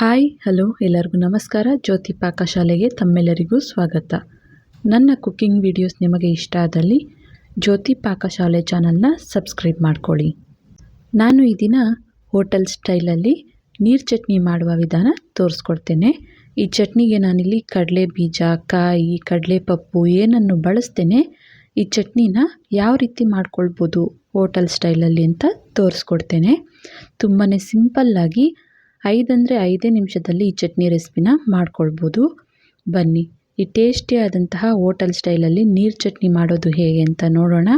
Hi, hello, ಎಲ್ಲರಿಗೂ ನಮಸ್ಕಾರ. ಜ್ಯೋತಿ ಪಾಕಶಾಲೆಗೆ ತಮ್ಮೆಲ್ಲರಿಗೂ ಸ್ವಾಗತ. ನನ್ನ ಕುಕ್ಕಿಂಗ್ ವಿಡಿಯೋಸ್ ನಿಮಗೆ ಇಷ್ಟ ಆದಲ್ಲಿ ಜ್ಯೋತಿ ಪಾಕಶಾಲೆ ಚಾನಲ್ನ ಸಬ್ಸ್ಕ್ರೈಬ್ ಮಾಡ್ಕೊಳ್ಳಿ. ನಾನು ಈ ದಿನ ಹೋಟೆಲ್ ಸ್ಟೈಲಲ್ಲಿ ನೀರು ಚಟ್ನಿ ಮಾಡುವ ವಿಧಾನ ತೋರಿಸ್ಕೊಡ್ತೇನೆ. ಈ ಚಟ್ನಿಗೆ ನಾನಿಲ್ಲಿ ಕಡಲೆ ಬೀಜ, ಕಾಯಿ ಕಡಲೆ ಪಪ್ಪು ಏನನ್ನು ಬಳಸ್ತೇನೆ, ಈ ಚಟ್ನಿನ ಯಾವ ರೀತಿ ಮಾಡ್ಕೊಳ್ಬೋದು ಹೋಟೆಲ್ ಸ್ಟೈಲಲ್ಲಿ ಅಂತ ತೋರಿಸ್ಕೊಡ್ತೇನೆ. ತುಂಬಾ ಸಿಂಪಲ್ಲಾಗಿ ಐದಂದರೆ ಐದೇ ನಿಮಿಷದಲ್ಲಿ ಈ ಚಟ್ನಿ ರೆಸಿಪಿನ ಮಾಡ್ಕೊಳ್ಬೋದು. ಬನ್ನಿ, ಈ ಟೇಸ್ಟಿಯಾದಂತಹ ಹೋಟೆಲ್ ಸ್ಟೈಲಲ್ಲಿ ನೀರು ಚಟ್ನಿ ಮಾಡೋದು ಹೇಗೆ ಅಂತ ನೋಡೋಣ.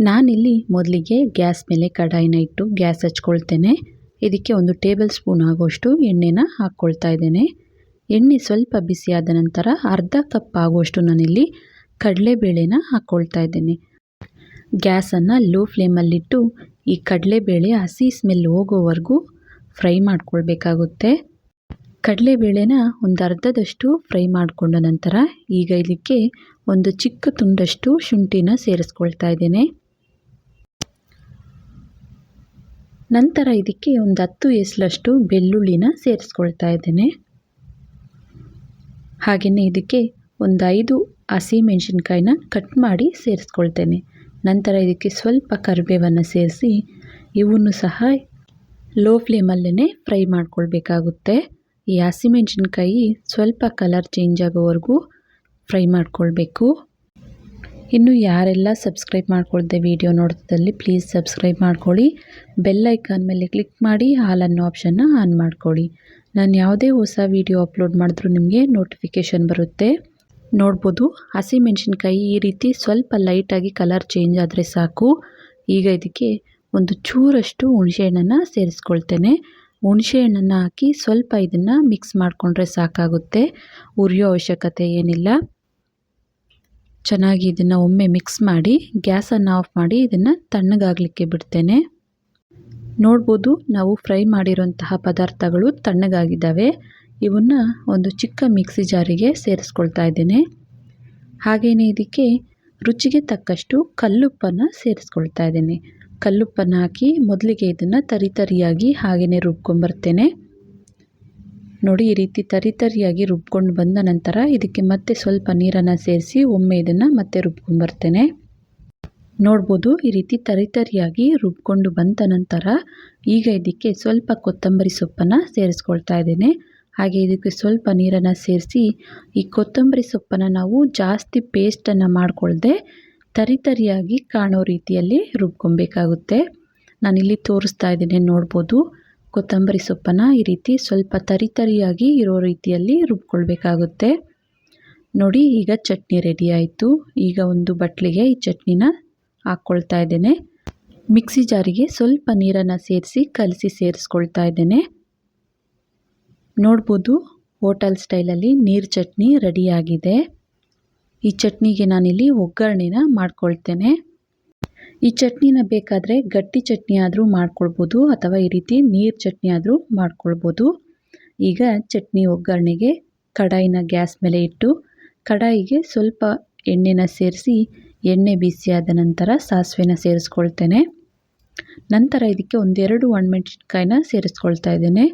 ನಾನಿಲ್ಲಿ ಮೊದಲಿಗೆ ಗ್ಯಾಸ್ ಮೇಲೆ ಕಡಾಯಿನ ಇಟ್ಟು ಗ್ಯಾಸ್ ಹಚ್ಕೊಳ್ತೇನೆ. ಇದಕ್ಕೆ ಒಂದು ಟೇಬಲ್ ಸ್ಪೂನ್ ಆಗೋಷ್ಟು ಎಣ್ಣೆನ ಹಾಕ್ಕೊಳ್ತಾ ಇದ್ದೇನೆ. ಎಣ್ಣೆ ಸ್ವಲ್ಪ ಬಿಸಿಯಾದ ನಂತರ ಅರ್ಧ ಕಪ್ ಆಗುವಷ್ಟು ನಾನಿಲ್ಲಿ ಕಡಲೆಬೇಳೆನ ಹಾಕ್ಕೊಳ್ತಾ ಇದ್ದೇನೆ. ಗ್ಯಾಸನ್ನು ಲೋ ಫ್ಲೇಮಲ್ಲಿಟ್ಟು ಈ ಕಡಲೆಬೇಳೆ ಹಸಿ ಸ್ಮೆಲ್ ಹೋಗೋವರೆಗೂ ಫ್ರೈ ಮಾಡ್ಕೊಳ್ಬೇಕಾಗುತ್ತೆ. ಕಡಲೆಬೇಳೆನ ಒಂದು ಅರ್ಧದಷ್ಟು ಫ್ರೈ ಮಾಡಿಕೊಂಡ ನಂತರ ಈಗ ಇದಕ್ಕೆ ಒಂದು ಚಿಕ್ಕ ತುಂಡಷ್ಟು ಶುಂಠಿನ ಸೇರಿಸ್ಕೊಳ್ತಾ ಇದ್ದೇನೆ. ನಂತರ ಇದಕ್ಕೆ ಒಂದು ಹತ್ತು ಎಸ್ಲಷ್ಟು ಬೆಳ್ಳುಳ್ಳಿನ ಸೇರಿಸ್ಕೊಳ್ತಾ ಇದ್ದೇನೆ. ಹಾಗೆಯೇ ಇದಕ್ಕೆ ಒಂದು ಐದು ಹಸಿ ಮೆಣಸಿನ್ಕಾಯಿನ ಕಟ್ ಮಾಡಿ ಸೇರಿಸ್ಕೊಳ್ತೇನೆ. ನಂತರ ಇದಕ್ಕೆ ಸ್ವಲ್ಪ ಕರಿಬೇವನ್ನು ಸೇರಿಸಿ, ಇವನ್ನು ಸಹ ಲೋ ಫ್ಲೇಮಲ್ಲೇ ಫ್ರೈ ಮಾಡ್ಕೊಳ್ಬೇಕಾಗುತ್ತೆ. ಈ ಹಸಿಮೆಣ್ಸಿನ್ಕಾಯಿ ಸ್ವಲ್ಪ ಕಲರ್ ಚೇಂಜ್ ಆಗೋವರೆಗೂ ಫ್ರೈ ಮಾಡ್ಕೊಳ್ಬೇಕು. ಇನ್ನು ಯಾರೆಲ್ಲ ಸಬ್ಸ್ಕ್ರೈಬ್ ಮಾಡ್ಕೊಳ್ದೆ ವಿಡಿಯೋ ನೋಡ್ತಿದ್ದಲ್ಲಿ ಪ್ಲೀಸ್ ಸಬ್ಸ್ಕ್ರೈಬ್ ಮಾಡ್ಕೊಳ್ಳಿ. ಬೆಲ್ ಐಕಾನ್ ಮೇಲೆ ಕ್ಲಿಕ್ ಮಾಡಿ ಹಾಲ್ ಅನ್ನೋ ಆಪ್ಷನ್ನ ಆನ್ ಮಾಡ್ಕೊಳ್ಳಿ. ನಾನು ಯಾವುದೇ ಹೊಸ ವಿಡಿಯೋ ಅಪ್ಲೋಡ್ ಮಾಡಿದ್ರೂ ನಿಮಗೆ ನೋಟಿಫಿಕೇಷನ್ ಬರುತ್ತೆ. ನೋಡ್ಬೋದು, ಹಸಿಮೆಣ್ಸಿನ್ಕಾಯಿ ಈ ರೀತಿ ಸ್ವಲ್ಪ ಲೈಟಾಗಿ ಕಲರ್ ಚೇಂಜ್ ಆದರೆ ಸಾಕು. ಈಗ ಇದಕ್ಕೆ ಒಂದು ಚೂರಷ್ಟು ಹುಣಸೆಹಣ್ಣನ್ನು ಸೇರಿಸ್ಕೊಳ್ತೇನೆ. ಹುಣಸೆಹಣ್ಣನ್ನು ಹಾಕಿ ಸ್ವಲ್ಪ ಇದನ್ನು ಮಿಕ್ಸ್ ಮಾಡಿಕೊಂಡ್ರೆ ಸಾಕಾಗುತ್ತೆ. ಉರಿಯೋ ಅವಶ್ಯಕತೆ ಏನಿಲ್ಲ. ಚೆನ್ನಾಗಿ ಇದನ್ನು ಒಮ್ಮೆ ಮಿಕ್ಸ್ ಮಾಡಿ, ಗ್ಯಾಸನ್ನು ಆಫ್ ಮಾಡಿ ಇದನ್ನು ತಣ್ಣಗಾಗಲಿಕ್ಕೆ ಬಿಡ್ತೇನೆ. ನೋಡ್ಬೋದು ನಾವು ಫ್ರೈ ಮಾಡಿರೋಂತಹ ಪದಾರ್ಥಗಳು ತಣ್ಣಗಾಗಿದ್ದಾವೆ. ಇವನ್ನು ಒಂದು ಚಿಕ್ಕ ಮಿಕ್ಸಿ ಜಾರಿಗೆ ಸೇರಿಸ್ಕೊಳ್ತಾ ಇದ್ದೇನೆ. ಹಾಗೆಯೇ ಇದಕ್ಕೆ ರುಚಿಗೆ ತಕ್ಕಷ್ಟು ಕಲ್ಲುಪ್ಪನ್ನು ಸೇರಿಸ್ಕೊಳ್ತಾ ಇದ್ದೇನೆ. ಕಲ್ಲುಪ್ಪನ್ನು ಹಾಕಿ ಮೊದಲಿಗೆ ಇದನ್ನು ತರಿತರಿಯಾಗಿ ಹಾಗೆಯೇ ರುಬ್ಕೊಂಬರ್ತೇನೆ. ನೋಡಿ, ಈ ರೀತಿ ತರಿ ತರಿಯಾಗಿ ರುಬ್ಕೊಂಡು ಬಂದ ನಂತರ ಇದಕ್ಕೆ ಮತ್ತೆ ಸ್ವಲ್ಪ ನೀರನ್ನು ಸೇರಿಸಿ ಒಮ್ಮೆ ಇದನ್ನು ಮತ್ತೆ ರುಬ್ಕೊಂಬರ್ತೇನೆ. ನೋಡ್ಬೋದು, ಈ ರೀತಿ ತರಿತರಿಯಾಗಿ ರುಬ್ಕೊಂಡು ಬಂದ ನಂತರ ಈಗ ಇದಕ್ಕೆ ಸ್ವಲ್ಪ ಕೊತ್ತಂಬರಿ ಸೊಪ್ಪನ್ನು ಸೇರಿಸ್ಕೊಳ್ತಾ ಇದ್ದೇನೆ. ಹಾಗೆ ಇದಕ್ಕೆ ಸ್ವಲ್ಪ ನೀರನ್ನು ಸೇರಿಸಿ ಈ ಕೊತ್ತಂಬರಿ ಸೊಪ್ಪನ್ನು ನಾವು ಜಾಸ್ತಿ ಪೇಸ್ಟನ್ನು ಮಾಡಿಕೊಳ್ದೆ ತರಿತರಿಯಾಗಿ ಕಾಣೋ ರೀತಿಯಲ್ಲಿ ರುಬ್ಕೊಬೇಕಾಗುತ್ತೆ. ನಾನಿಲ್ಲಿ ತೋರಿಸ್ತಾ ಇದ್ದೀನಿ, ನೋಡ್ಬೋದು. ಕೊತ್ತಂಬರಿ ಸೊಪ್ಪನ್ನು ಈ ರೀತಿ ಸ್ವಲ್ಪ ತರಿತರಿಯಾಗಿ ಇರೋ ರೀತಿಯಲ್ಲಿ ರುಬ್ಕೊಳ್ಬೇಕಾಗುತ್ತೆ. ನೋಡಿ, ಈಗ ಚಟ್ನಿ ರೆಡಿ ಆಯಿತು. ಈಗ ಒಂದು ಬಟ್ಲಿಗೆ ಈ ಚಟ್ನಿನ ಹಾಕ್ಕೊಳ್ತಾ ಇದ್ದೇನೆ. ಮಿಕ್ಸಿ ಜಾರಿಗೆ ಸ್ವಲ್ಪ ನೀರನ್ನು ಸೇರಿಸಿ ಕಲಸಿ ಸೇರಿಸ್ಕೊಳ್ತಾ ಇದ್ದೇನೆ. ನೋಡ್ಬೋದು, ಹೋಟೆಲ್ ಸ್ಟೈಲಲ್ಲಿ ನೀರು ಚಟ್ನಿ ರೆಡಿಯಾಗಿದೆ ಈ ಚಟ್ನಿಗೆ ನಾನಿಲ್ಲಿ ಒಗ್ಗರಣೆನ ಮಾಡ್ಕೊಳ್ತೇನೆ. ಈ ಚಟ್ನಿನ ಬೇಕಾದರೆ ಗಟ್ಟಿ ಚಟ್ನಿ ಆದರೂ ಮಾಡ್ಕೊಳ್ಬೋದು ಅಥವಾ ಈ ರೀತಿ ನೀರು ಚಟ್ನಿ ಆದರೂ ಮಾಡ್ಕೊಳ್ಬೋದು. ಈಗ ಚಟ್ನಿ ಒಗ್ಗರಣೆಗೆ ಕಡಾಯಿನ ಗ್ಯಾಸ್ ಮೇಲೆ ಇಟ್ಟು ಕಡಾಯಿಗೆ ಸ್ವಲ್ಪ ಎಣ್ಣೆನ ಸೇರಿಸಿ ಎಣ್ಣೆ ಬಿಸಿಯಾದ ನಂತರ ಸಾಸಿವೆನ ಸೇರಿಸ್ಕೊಳ್ತೇನೆ. ನಂತರ ಇದಕ್ಕೆ ಒಂದೆರಡು ಒಣಮೆಣಸಿನ್ಕಾಯಿನ ಸೇರಿಸ್ಕೊಳ್ತಾ ಇದ್ದೇನೆ.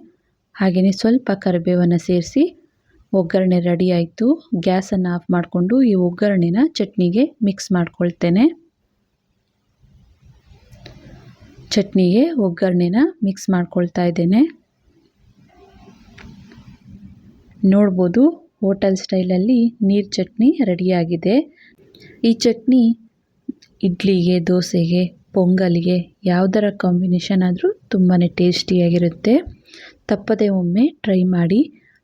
ಹಾಗೆಯೇ ಸ್ವಲ್ಪ ಕರಿಬೇವನ್ನು ಸೇರಿಸಿ ಒಗ್ಗರಣೆ ರೆಡಿ ಆಯಿತು. ಗ್ಯಾಸನ್ನು ಆಫ್ ಮಾಡಿಕೊಂಡು ಈ ಒಗ್ಗರಣೆನ ಚಟ್ನಿಗೆ ಮಿಕ್ಸ್ ಮಾಡ್ಕೊಳ್ತೇನೆ. ಚಟ್ನಿಗೆ ಒಗ್ಗರಣೆನ ಮಿಕ್ಸ್ ಮಾಡ್ಕೊಳ್ತಾ ಇದ್ದೇನೆ. ನೋಡ್ಬೋದು ಹೋಟೆಲ್ ಸ್ಟೈಲಲ್ಲಿ ನೀರು ಚಟ್ನಿ ರೆಡಿಯಾಗಿದೆ ಈ ಚಟ್ನಿ ಇಡ್ಲಿಗೆ, ದೋಸೆಗೆ, ಪೊಂಗಲ್ಗೆ ಯಾವುದರ ಕಾಂಬಿನೇಷನ್ ಆದರೂ ತುಂಬಾ ಟೇಸ್ಟಿಯಾಗಿರುತ್ತೆ ತಪ್ಪದೆ ಒಮ್ಮೆ ಟ್ರೈ ಮಾಡಿ.